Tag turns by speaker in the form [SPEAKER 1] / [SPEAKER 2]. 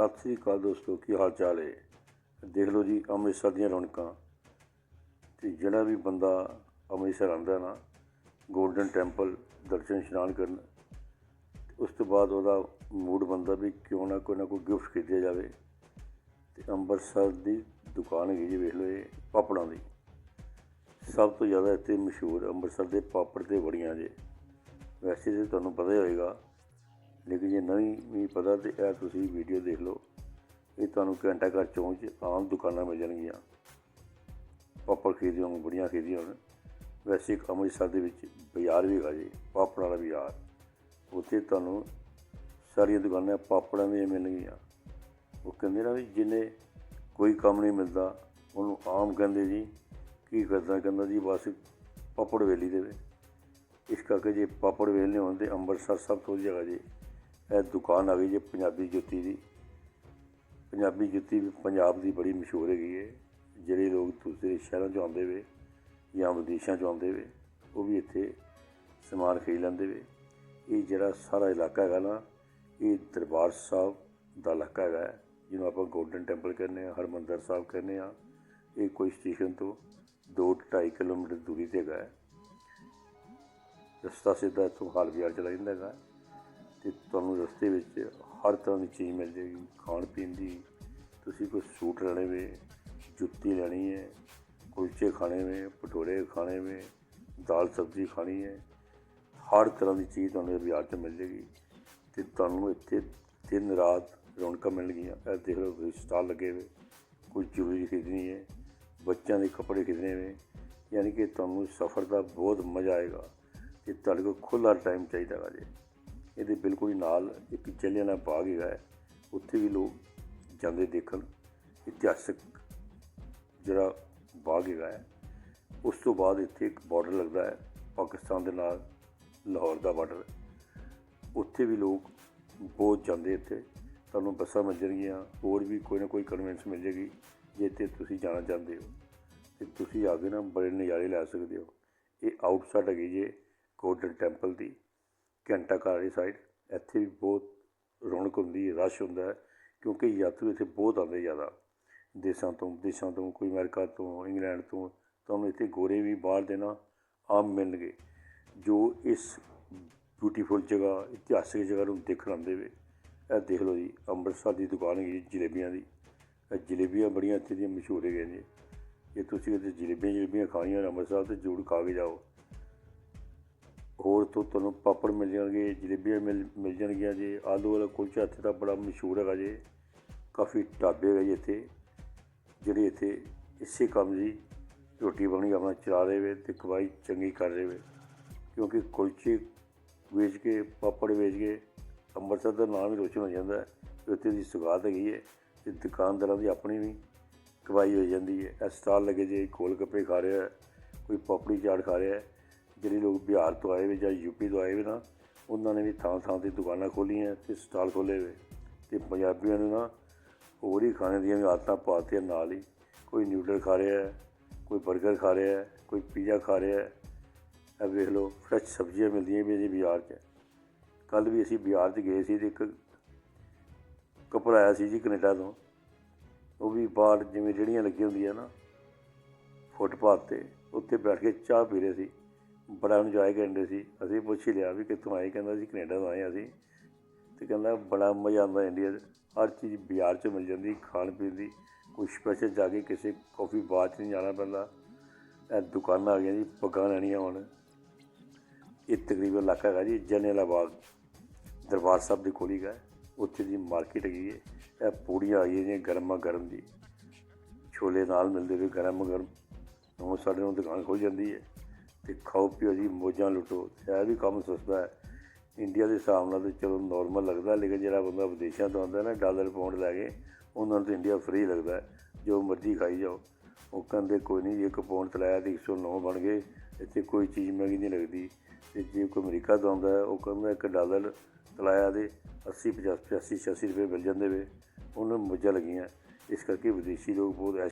[SPEAKER 1] ਸਤਿ ਸ੍ਰੀ ਅਕਾਲ ਦੋਸਤੋ, ਕੀ ਹਾਲ ਚਾਲ ਹੈ? ਦੇਖ ਲਓ ਜੀ, ਅੰਮ੍ਰਿਤਸਰ ਦੀਆਂ ਰੌਣਕਾਂ। ਤੇ ਜਿਹੜਾ ਵੀ ਬੰਦਾ ਅੰਮ੍ਰਿਤਸਰ ਆਉਂਦਾ ਨਾ ਗੋਲਡਨ ਟੈਂਪਲ ਦਰਸ਼ਨ ਇਸ਼ਨਾਨ ਕਰਨ ਉਸ ਤੋਂ ਬਾਅਦ ਉਹਦਾ ਮੂਡ ਬੰਦਾ ਵੀ ਕਿਉਂ ਨਾ ਕੋਈ ਨਾ ਕੋਈ ਗਿਫਟ ਖਰੀਦਿਆ ਜਾਵੇ। ਤੇ ਅੰਮ੍ਰਿਤਸਰ ਦੀ ਦੁਕਾਨ ਹੈਗੀ ਜੀ, ਵੇਖ ਲਓ ਇਹ, ਪਾਪੜਾਂ ਦੀ। ਸਭ ਤੋਂ ਜ਼ਿਆਦਾ ਇੱਥੇ ਮਸ਼ਹੂਰ ਅੰਮ੍ਰਿਤਸਰ ਦੇ ਪਾਪੜ ਤੇ ਵੜੀਆਂ ਜੇ। ਵੈਸੇ ਤਾਂ ਤੁਹਾਨੂੰ ਪਤਾ ਹੀ ਹੋਏਗਾ ਲੇਕਿਨ ਜੇ ਨਹੀਂ ਵੀ ਪਤਾ ਤੇ ਇਹ ਤੁਸੀਂ ਵੀਡੀਓ ਦੇਖ ਲਓ, ਇਹ ਤੁਹਾਨੂੰ ਘੰਟਾ ਘਰ ਚੌਂਕ 'ਚ ਆਮ ਦੁਕਾਨਾਂ ਮਿਲ ਜਾਣਗੀਆਂ। ਪਾਪੜ ਖਰੀਦੇ ਹੋਣ ਬੜੀਆਂ ਖਰੀਦੀਆਂ ਹੋਣ ਵੈਸੇ ਇੱਕ ਅੰਮ੍ਰਿਤਸਰ ਦੇ ਵਿੱਚ ਬਾਜ਼ਾਰ ਵੀ ਹੈਗਾ ਜੀ, ਪਾਪੜ ਵਾਲਾ ਬਾਜ਼ਾਰ। ਉੱਥੇ ਤੁਹਾਨੂੰ ਸਾਰੀਆਂ ਦੁਕਾਨਾਂ ਪਾਪੜਾਂ ਦੀਆਂ ਮਿਲਣਗੀਆਂ। ਉਹ ਕਹਿੰਦੇ ਨਾ ਵੀ ਜਿਹਨੇ ਕੋਈ ਕੰਮ ਨਹੀਂ ਮਿਲਦਾ, ਉਹਨੂੰ ਆਮ ਕਹਿੰਦੇ ਜੀ, ਕੀ ਕਰਦਾ ਕਹਿੰਦਾ ਜੀ, ਬਸ ਪਾਪੜ ਵੇਲੀ ਦੇਵੇ। ਇਸ ਕਰਕੇ ਜੇ ਪਾਪੜ ਵੇਲਣੇ ਹੋਣ ਤੇ ਅੰਮ੍ਰਿਤਸਰ ਸਭ ਤੋਂ ਵਧੀਆ ਜਗ੍ਹਾ ਜੀ। ਇਹ ਦੁਕਾਨ ਆ ਗਈ ਜੀ ਪੰਜਾਬੀ ਜੁੱਤੀ ਦੀ। ਪੰਜਾਬੀ ਜੁੱਤੀ ਵੀ ਪੰਜਾਬ ਦੀ ਬੜੀ ਮਸ਼ਹੂਰ ਹੈਗੀ ਹੈ ਜਿਹੜੇ ਲੋਕ ਦੂਸਰੇ ਸ਼ਹਿਰਾਂ 'ਚੋਂ ਆਉਂਦੇ ਵੇ ਜਾਂ ਵਿਦੇਸ਼ਾਂ 'ਚੋਂ ਆਉਂਦੇ ਵੇ ਉਹ ਵੀ ਇੱਥੇ ਸਮਾਨ ਖਰੀਦ ਲੈਂਦੇ ਵੇ। ਇਹ ਜਿਹੜਾ ਸਾਰਾ ਇਲਾਕਾ ਹੈਗਾ ਨਾ ਇਹ ਦਰਬਾਰ ਸਾਹਿਬ ਦਾ ਇਲਾਕਾ ਹੈਗਾ ਹੈ, ਜਿਹਨੂੰ ਆਪਾਂ ਗੋਲਡਨ ਟੈਂਪਲ ਕਹਿੰਦੇ ਆ ਹਰਮੰਦਰ ਸਾਹਿਬ ਕਹਿੰਦੇ ਆ ਇਹ ਕੋਈ ਸਟੇਸ਼ਨ ਤੋਂ 2-2.5 ਕਿਲੋਮੀਟਰ ਦੂਰੀ ਤੇ ਹੈਗਾ ਰਸਤਾ ਸਿੱਧਾ ਇੱਥੋਂ ਹਾਲ ਬਾਜ਼ਾਰ ਚਲਾ ਜਾਂਦਾ ਹੈਗਾ। ਤੇ ਤੁਹਾਨੂੰ ਰਸਤੇ ਵਿੱਚ ਹਰ ਤਰ੍ਹਾਂ ਦੀ ਚੀਜ਼ ਮਿਲ ਜਾਏਗੀ, ਖਾਣ ਪੀਣ ਦੀ। ਤੁਸੀਂ ਕੋਈ ਸੂਟ ਲੈਣੇ ਵੇ, ਜੁੱਤੀ ਲੈਣੀ ਹੈ ਕੁਲਚੇ ਖਾਣੇ ਵੇ, ਭਟੂਰੇ ਖਾਣੇ ਵੇ, ਦਾਲ ਸਬਜ਼ੀ ਖਾਣੀ ਹੈ ਹਰ ਤਰ੍ਹਾਂ ਦੀ ਚੀਜ਼ ਤੁਹਾਨੂੰ ਇਹ ਬਾਜ਼ਾਰ 'ਚ ਮਿਲ ਜਾਏਗੀ। ਤੇ ਤੁਹਾਨੂੰ ਇੱਥੇ ਦਿਨ ਰਾਤ ਰੌਣਕਾਂ ਮਿਲਣਗੀਆਂ। ਇਹ ਦੇਖ ਲਓ ਤੁਸੀਂ ਸਟਾਲ ਲੱਗੇ ਵੇ, ਕੋਈ ਜੁਐਲਰੀ ਖਰੀਦਣੀ ਹੈ ਬੱਚਿਆਂ ਦੇ ਕੱਪੜੇ ਖਰੀਦਣੇ ਵੇ। ਯਾਨੀ ਕਿ ਤੁਹਾਨੂੰ ਸਫ਼ਰ ਦਾ ਬਹੁਤ ਮਜ਼ਾ ਆਏਗਾ। ਤੇ ਤੁਹਾਡੇ ਕੋਲ ਖੁੱਲ੍ਹਾ ਟਾਈਮ ਚਾਹੀਦਾ ਹੈਗਾ ਜੀ। ਇਹਦੇ ਬਿਲਕੁਲ ਹੀ ਨਾਲ ਇੱਕ ਜਲਿਆਂਵਾਲਾ ਬਾਗ ਹੈਗਾ ਹੈ। ਉੱਥੇ ਵੀ ਲੋਕ ਜਾਂਦੇ ਦੇਖਣ। ਇਤਿਹਾਸਕ ਜਿਹੜਾ ਬਾਗ ਹੈਗਾ ਹੈ, ਉਸ ਤੋਂ ਬਾਅਦ ਇੱਥੇ ਇੱਕ ਬਾਰਡਰ ਲੱਗਦਾ ਹੈ, ਪਾਕਿਸਤਾਨ ਦੇ ਨਾਲ ਲਾਹੌਰ ਦਾ ਬਾਰਡਰ ਉੱਥੇ ਵੀ ਲੋਕ ਬਹੁਤ ਜਾਂਦੇ ਇੱਥੇ। ਤੁਹਾਨੂੰ ਬੱਸਾਂ ਮਿਲ ਜਾਣਗੀਆਂ ਹੋਰ ਵੀ ਕੋਈ ਨਾ ਕੋਈ ਕਨਵੈਂਸ ਮਿਲ ਜੇਗੀ ਜੇ ਤੇ ਤੁਸੀਂ ਜਾਣਾ ਚਾਹੁੰਦੇ ਹੋ। ਤੇ ਤੁਸੀਂ ਆ ਕੇ ਨਾ ਬੜੇ ਨਜ਼ਾਰੇ ਲੈ ਸਕਦੇ ਹੋ। ਇਹ ਆਊਟਸਾਈਡ ਹੈਗੀ ਜੇ ਗੋਲਡਨ ਟੈਂਪਲ ਦੀ। ਘੰਟਾ ਘਰ ਵਾਲੀ ਸਾਈਡ ਇੱਥੇ ਵੀ ਬਹੁਤ ਰੌਣਕ ਹੁੰਦੀ ਹੈ, ਰਸ਼ ਹੁੰਦਾ ਹੈ, ਕਿਉਂਕਿ ਯਾਤਰੀ ਇੱਥੇ ਬਹੁਤ ਆਉਂਦੇ ਜ਼ਿਆਦਾ। ਦੇਸ਼ਾਂ ਤੋਂ ਵਿਦੇਸ਼ਾਂ ਤੋਂ, ਕੋਈ ਅਮਰੀਕਾ ਤੋਂ, ਇੰਗਲੈਂਡ ਤੋਂ, ਤੁਹਾਨੂੰ ਇੱਥੇ ਗੋਰੇ ਵੀ ਬਾਹਰ ਦੇ ਨਾ ਆਮ ਮਿਲਣਗੇ। ਜੋ ਇਸ ਬਿਊਟੀਫੁਲ ਜਗ੍ਹਾ, ਇਤਿਹਾਸਿਕ ਜਗ੍ਹਾ ਨੂੰ ਦੇਖਣ ਆਉਂਦੇ ਵੇ, ਇਹ ਦੇਖ ਲਓ ਜੀ, ਅੰਮ੍ਰਿਤਸਰ ਦੀ ਦੁਕਾਨ ਹੈਗੀ ਜਲੇਬੀਆਂ ਦੀ। ਇਹ ਜਲੇਬੀਆਂ ਬੜੀਆਂ ਇੱਥੇ ਦੀਆਂ ਮਸ਼ਹੂਰ ਹੈਗੀਆਂ ਜੀ। ਜੇ ਤੁਸੀਂ ਇੱਥੇ ਜਲੇਬੀਆਂ ਜਲੇਬੀਆਂ ਖਾਣੀਆਂ ਨੇ ਅੰਮ੍ਰਿਤਸਰ, ਤੇ ਜ਼ਰੂਰ ਖਾ ਕੇ ਜਾਓ। ਹੋਰ ਤੋਂ ਤੁਹਾਨੂੰ ਪਾਪੜ ਮਿਲ ਜਾਣਗੇ, ਜਲੇਬੀਆਂ ਮਿਲ ਮਿਲ ਜਾਣਗੀਆਂ ਜੀ। ਆਲੂ ਵਾਲਾ ਕੁਲਚਾ ਇੱਥੇ ਦਾ ਬੜਾ ਮਸ਼ਹੂਰ ਹੈਗਾ ਜੀ। ਕਾਫੀ ਢਾਬੇ ਹੈਗੇ ਜੀ ਇੱਥੇ। ਜਿਹੜੇ ਇੱਥੇ ਇਸੇ ਕੰਮ ਦੀ ਰੋਟੀ ਪਾਣੀ ਆਪਣਾ ਚਲਾ ਰਹੇ ਵੇ ਤੇ ਕਮਾਈ ਚੰਗੀ ਕਰ ਰਹੇ ਕਿਉਂਕਿ ਕੁਲਚੇ ਵੇਚ ਕੇ, ਪਾਪੜ ਵੇਚ ਕੇ ਅੰਮ੍ਰਿਤਸਰ ਦਾ ਨਾਮ ਹੀ ਰੋਸ਼ਨ ਹੋ ਜਾਂਦਾ ਹੈ। ਉੱਥੇ ਦੀ ਸੁਗਾਤ ਹੈਗੀ ਹੈ ਤੇ ਦੁਕਾਨਦਾਰਾਂ ਦੀ ਆਪਣੀ ਵੀ ਕਮਾਈ ਹੋ ਜਾਂਦੀ ਹੈ। ਇਹ ਸਟਾਲ ਲੱਗੇ ਜੇ ਕੋਲ ਗੱਪੇ ਖਾ ਰਿਹਾ ਕੋਈ ਪਾਪੜੀ ਚਾਟ ਖਾ ਰਿਹਾ ਜਿਹੜੇ ਲੋਕ ਬਿਹਾਰ ਤੋਂ ਆਏ ਵੇ ਜਾਂ ਯੂਪੀ ਤੋਂ ਆਏ ਵੇ ਨਾ, ਉਹਨਾਂ ਨੇ ਵੀ ਥਾਂ ਥਾਂ ਤੇ ਦੁਕਾਨਾਂ ਖੋਲ੍ਹੀਆਂ ਤੇ ਸਟਾਲ ਖੋਲ੍ਹੇ ਵੇ। ਤੇ ਪੰਜਾਬੀਆਂ ਨੂੰ ਨਾ ਹੋਰ ਹੀ ਖਾਣੇ ਦੀਆਂ ਆਦਤਾਂ ਪਾਤੀਆਂ ਨਾਲ ਹੀ। ਕੋਈ ਨਿਊਡਲ ਖਾ ਰਿਹਾ ਹੈ, ਕੋਈ 버ਗਰ ਖਾ ਰਿਹਾ ਹੈ, ਕੋਈ ਪੀਜ਼ਾ ਖਾ ਰਿਹਾ ਹੈ। ਇਹ ਵੇਖ ਲਓ, ਫਰੈਸ਼ ਸਬਜ਼ੀਆਂ ਮਿਲਦੀਆਂ ਵੀ ਜੀ ਬਾਜ਼ਾਰ 'ਚ। ਕੱਲ ਵੀ ਅਸੀਂ ਬਾਜ਼ਾਰ 'ਚ ਗਏ ਸੀ ਤੇ ਇੱਕ ਕਪੜਾ ਆਇਆ ਸੀ ਜੀ ਕੈਨੇਡਾ ਤੋਂ। ਉਹ ਵੀ ਬਾਹਰ ਜਿਵੇਂ ਜਿਹੜੀਆਂ ਲੱਗੀਆਂ ਹੁੰਦੀਆਂ ਨਾ ਫੁੱਟਪਾਥ ਤੇ, ਉੱਥੇ ਬੈਠ ਕੇ ਚਾਹ ਪੀ ਰਹੇ ਸੀ। ਬੜਾ ਇੰਜੋਏ ਕਰਦੇ ਸੀ। ਅਸੀਂ ਪੁੱਛ ਹੀ ਲਿਆ ਵੀ ਕਿੱਥੋਂ ਆਏ, ਕਹਿੰਦਾ ਸੀ ਕੈਨੇਡਾ ਤੋਂ ਆਏ ਹਾਂ ਅਸੀਂ। ਤੇ ਕਹਿੰਦਾ ਬੜਾ ਮਜ਼ਾ ਆਉਂਦਾ ਇੰਡੀਆ 'ਚ। ਹਰ ਚੀਜ਼ ਬਾਜ਼ਾਰ 'ਚ ਮਿਲ ਜਾਂਦੀ, ਖਾਣ ਪੀਣ ਦੀ। ਕੋਈ ਸਪੈਸ਼ਲ ਜਾ ਕੇ ਕਿਸੇ ਕਾਫੀ ਬਾਰ 'ਚ ਨਹੀਂ ਜਾਣਾ ਪੈਂਦਾ। ਇਹ ਦੁਕਾਨਾਂ ਆ ਗਈਆਂ ਜੀ, ਪੱਗਾਂ ਲੈਣੀਆਂ ਹੁਣ। ਇਹ ਤਕਰੀਬਨ ਇਲਾਕਾ ਹੈਗਾ ਜੀ ਜਲਿਆਂਵਾਲਾ ਦਰਬਾਰ ਸਾਹਿਬ ਦੇ ਕੋਲ ਹੀ ਗਾ ਉੱਥੇ ਦੀ ਮਾਰਕੀਟ ਹੈਗੀ ਹੈ। ਇਹ ਪੂੜੀਆਂ ਆ ਗਈਆਂ ਜੀ, ਗਰਮਾ ਗਰਮ ਦੀ ਛੋਲੇ ਨਾਲ ਮਿਲਦੇ ਵੀ ਗਰਮ ਗਰਮ। ਉਹ ਸਾਡੇ ਨੂੰ ਦੁਕਾਨ ਖੁੱਲ ਜਾਂਦੀ ਹੈ। ਤੇ ਖਾਓ ਪੀਓ ਜੀ ਮੋਜਾਂ ਲੁੱਟੋ। ਇਹ ਵੀ ਕੰਮ ਸਸਤਾ ਹੈ। ਇੰਡੀਆ ਦੇ ਹਿਸਾਬ ਨਾਲ ਤਾਂ ਚਲੋ ਨਾਰਮਲ ਲੱਗਦਾ ਲੇਕਿਨ ਜਿਹੜਾ ਬੰਦਾ ਵਿਦੇਸ਼ਾਂ ਤੋਂ ਆਉਂਦਾ ਨਾ ਡਾਲਰ ਪਾਉਂਡ ਲੈ ਕੇ ਉਹਨਾਂ ਨੂੰ ਤਾਂ ਇੰਡੀਆ ਫ੍ਰੀ ਲੱਗਦਾ ਜੋ ਮਰਜ਼ੀ ਖਾਈ ਜਾਓ। ਉਹ ਕਹਿੰਦੇ ਕੋਈ ਨਹੀਂ ਇੱਕ ਪਾਉਂਡ ਤਲਾਇਆ ਤੇ 109 ਬਣ ਗਏ ਇੱਥੇ ਕੋਈ ਚੀਜ਼ ਮਹਿੰਗੀ ਨਹੀਂ ਲੱਗਦੀ। ਤੇ ਜੇ ਕੋਈ ਅਮਰੀਕਾ ਤੋਂ ਆਉਂਦਾ ਹੈ, ਉਹ ਕਹਿੰਦਾ ਇੱਕ ਡਾਲਰ ਤਲਾਇਆ ਦੇ 80 50 85 86 ਰੁਪਏ ਮਿਲ ਜਾਂਦੇ ਵੇ। ਉਹਨਾਂ ਨੂੰ ਮੋਜਾਂ ਲੱਗੀਆਂ। ਇਸ ਕਰਕੇ ਵਿਦੇਸ਼ੀ ਲੋਕ ਬਹੁਤ ਐਸ਼